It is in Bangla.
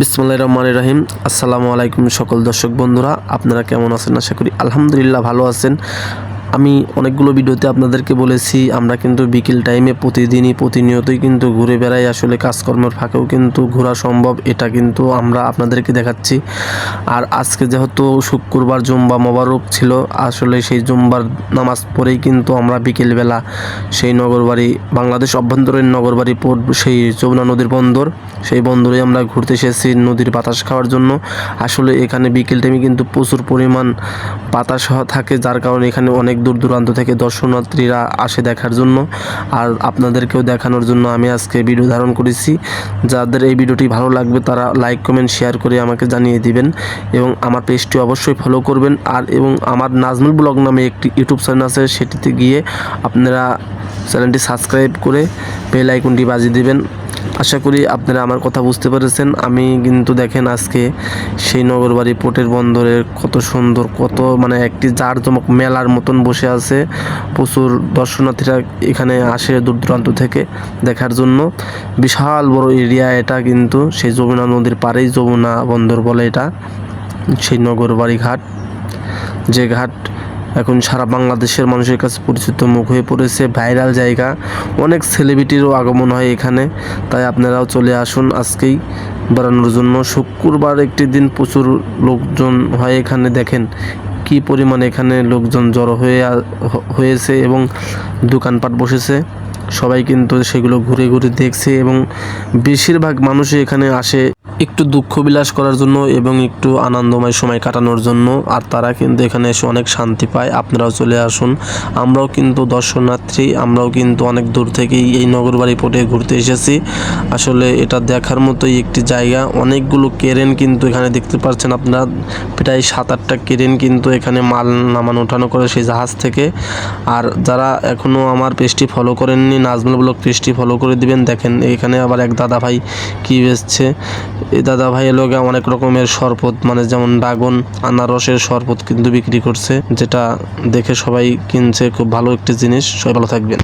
বিসমুল্লাহ রহমান রহিম। আসসালামু আলাইকুম সকল দর্শক বন্ধুরা, আপনারা কেমন আছেন? আশা করি আলহামদুলিল্লাহ ভালো আছেন। আমি অনেকগুলো ভিডিওতে আপনাদেরকে বলেছি, আমরা কিন্তু বিকেল টাইমে প্রতিদিনই, প্রতিনিয়তই কিন্তু ঘুরে বেড়াই। আসলে কাজকর্মের ফাঁকেও কিন্তু ঘোরা সম্ভব, এটা কিন্তু আমরা আপনাদেরকে দেখাচ্ছি। আর আজকে যেহেতু শুক্রবার জুম্বা মোবারক ছিল, আসলে সেই জুম্বার নামাজ পড়েই কিন্তু আমরা বিকেলবেলা সেই নগরবাড়ি, বাংলাদেশ অভ্যন্তরীণ নগরবাড়ি পোর্ট সেই যমুনা নদীর বন্দর, সেই বন্দরে আমরা ঘুরতে এসেছি নদীর বাতাস খাওয়ার জন্য। আসলে এখানে বিকেল টাইমে কিন্তু প্রচুর পরিমাণ বাতাস থাকে, যার কারণে এখানে অনেক দূর দূরান্ত থেকে দর্শনার্থীরা আসে দেখার জন্য। আর আপনাদেরকেও দেখানোর জন্য আমি আজকে ভিডিও ধারণ করেছি। যাদের এই ভিডিওটি ভালো লাগবে, তারা লাইক কমেন্ট শেয়ার করে আমাকে জানিয়ে দিবেন। এবং আমার পেজটি অবশ্যই ফলো করবেন। আর এবং আমার নাজমুল ব্লগ নামে একটি ইউটিউব চ্যানেল আছে, সেটিতে গিয়ে আপনারা চ্যানেলটি সাবস্ক্রাইব করে বেল আইকনটি বাজিয়ে দিবেন। আশা করি আপনারা আমার কথা বুঝতে পেরেছেন। আমি কিন্তু দেখেন আজকে সেই নগরবাড়ি পোর্টের বন্দরের কত সুন্দর, কত মানে একটি জাঁকজমক মেলার মতন বসে আছে। প্রচুর দর্শনার্থীরা এখানে আসে দূর দূরান্ত থেকে দেখার জন্য। বিশাল বড় এরিয়া এটা কিন্তু, সেই যমুনা নদীর পাড়েই যমুনা বন্দর বলে এটা, সেই নগরবাড়ি ঘাট। যে ঘাট এখন সারা বাংলাদেশের মানুষের কাছে পরিচিত মুখ হয়ে পড়েছে ভাইরাল জায়গা। অনেক সেলিব্রিটিরও আগমন হয় এখানে। তাই আপনারাও চলে আসুন আজকেই বেড়ানোর জন্য। শুক্রবার একটি দিন প্রচুর লোকজন হয় এখানে। দেখেন কি পরিমাণ এখানে লোকজন জড়ো হয়ে হয়েছে এবং দোকানপাট বসেছে। সবাই কিন্তু সেগুলো ঘুরে ঘুরে দেখছে এবং বেশিরভাগ মানুষই এখানে আসে একটু দুঃখ বিলাস করার জন্য এবং একটু আনন্দময় সময় কাটানোর জন্য আর তারা কিন্তু এখানে এসে অনেক শান্তি পায়। আপনারাও চলে আসুন। আমরাও কিন্তু দর্শনার্থী, আমরাও কিন্তু অনেক দূর থেকেই এই নগরবাড়ি পোর্টে ঘুরতে এসেছি। আসলে এটা দেখার মতোই একটি জায়গা। অনেকগুলো কেরেন কিন্তু এখানে দেখতে পাচ্ছেন আপনারা। প্রায় সাত আটটা কেরেন কিন্তু এখানে মাল নামানো, ওঠানো করে সেই জাহাজ থেকে। আর যারা এখনও আমার পেজটি ফলো করেননি, নাজমুল ব্লগ পেজটি ফলো করে দিবেন। দেখেন এখানে আবার এক দাদা ভাই কী বেচছে। এই দাদা ভাই লোকে অনেক রকমের শরবত মানে যেমন ড্রাগন, আনারসের শরবত কিন্তু বিক্রি করছে, যেটা দেখে সবাই কিনছে, খুব ভালো একটি জিনিস। সবাই ভালো থাকবেন।